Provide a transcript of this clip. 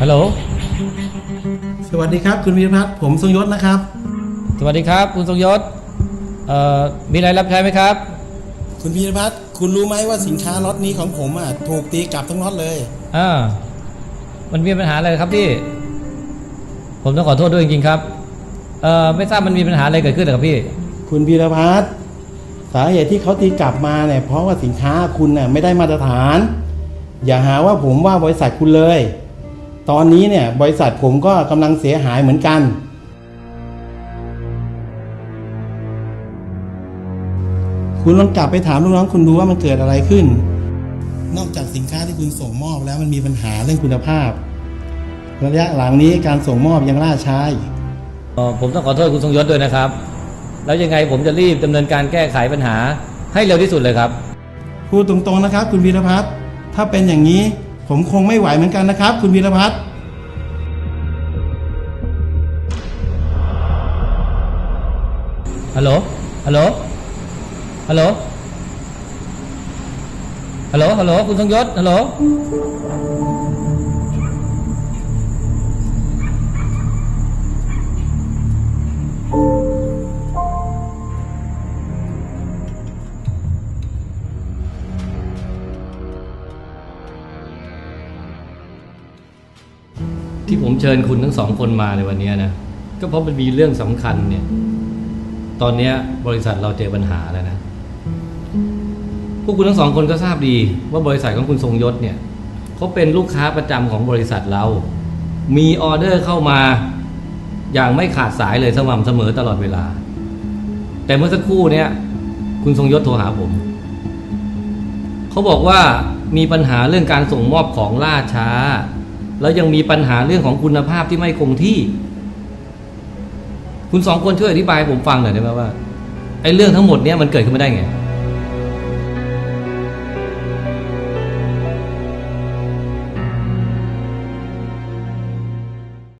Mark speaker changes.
Speaker 1: ฮัลโหล
Speaker 2: สวัสดีครับคุณวีรพัฒน์ผมทรงยศนะครับ
Speaker 1: สวัสดีครับ คุณทรงยศ เอ่อ มีอะไรรับใช้ไหมครับ
Speaker 2: คุณวีรพัฒน์คุณรู้ไหมว่าสินค้าล็อตนี้ของผมอะถูกตีกลับทั้งล็อตเลย
Speaker 1: อ่า มันมีปัญหาอะไรครับพี่ ผมต้องขอโทษด้วยจริงๆครับ เอ่อ ไม่ทราบมันมีปัญหาอะไรเกิดขึ้นเหรอครับพี่
Speaker 2: คุณวีรพัฒน์สาเหตุที่เขาตีกลับมาเนี่ยเพราะว่าสินค้าคุณน่ะไม่ได้มาตรฐาน อย่าหาว่าผมว่าบริษัทคุณเลย ตอนนี้เนี่ยบริษัทผมก็กำลังเสียหายเหมือนกัน คุณลองกลับไปถามลูกน้องคุณดูว่ามันเกิดอะไรขึ้น นอกจากสินค้าที่คุณส่งมอบแล้วมันมีปัญหาเรื่องคุณภาพ ระยะหลังนี้การส่งมอบยังล่าช้าอยู่
Speaker 1: เอ่อผมต้องขอโทษคุณทรงยศด้วยนะครับ แล้วยังไงผมจะรีบดำเนินการแก้ไขปัญหาให้เร็วที่สุดเลยครับ
Speaker 2: พูดตรงๆนะครับ คุณวีรพัฒน์ถ้าเป็นอย่างนี้ ผมคงไม่ไหวเหมือนกันนะครับ คุณวีรพัฒน์
Speaker 1: ฮัลโหล ฮัลโหล ฮัลโหล ฮัลโหล ฮัลโหล คุณทรงยศ ฮัลโหล ที่ผมเชิญคุณทั้งสองคนมาในวันนี้นะก็เพราะมันมีเรื่องสำคัญเนี่ย ตอนนี้บริษัทเราเจอปัญหาแล้วนะพวกคุณทั้งสองคนก็ทราบดีว่าบริษัทของคุณทรงยศเนี่ยเขาเป็นลูกค้าประจำของบริษัทเรา มีออเดอร์เข้ามาอย่างไม่ขาดสายเลยสม่ำเสมอตลอดเวลา แต่เมื่อสักครู่เนี่ย คุณทรงยศโทรหาผมเขาบอกว่ามีปัญหาเรื่องการส่งมอบของล่าช้า แล้วยังมีปัญหาเรื่องของคุณภาพที่ไม่คงที่ คุณสองคนช่วยอธิบายให้ผมฟังหน่อยได้ไหมว่าไอ้เรื่องทั้งหมดเนี้ยมันเกิดขึ้นมาได้ไง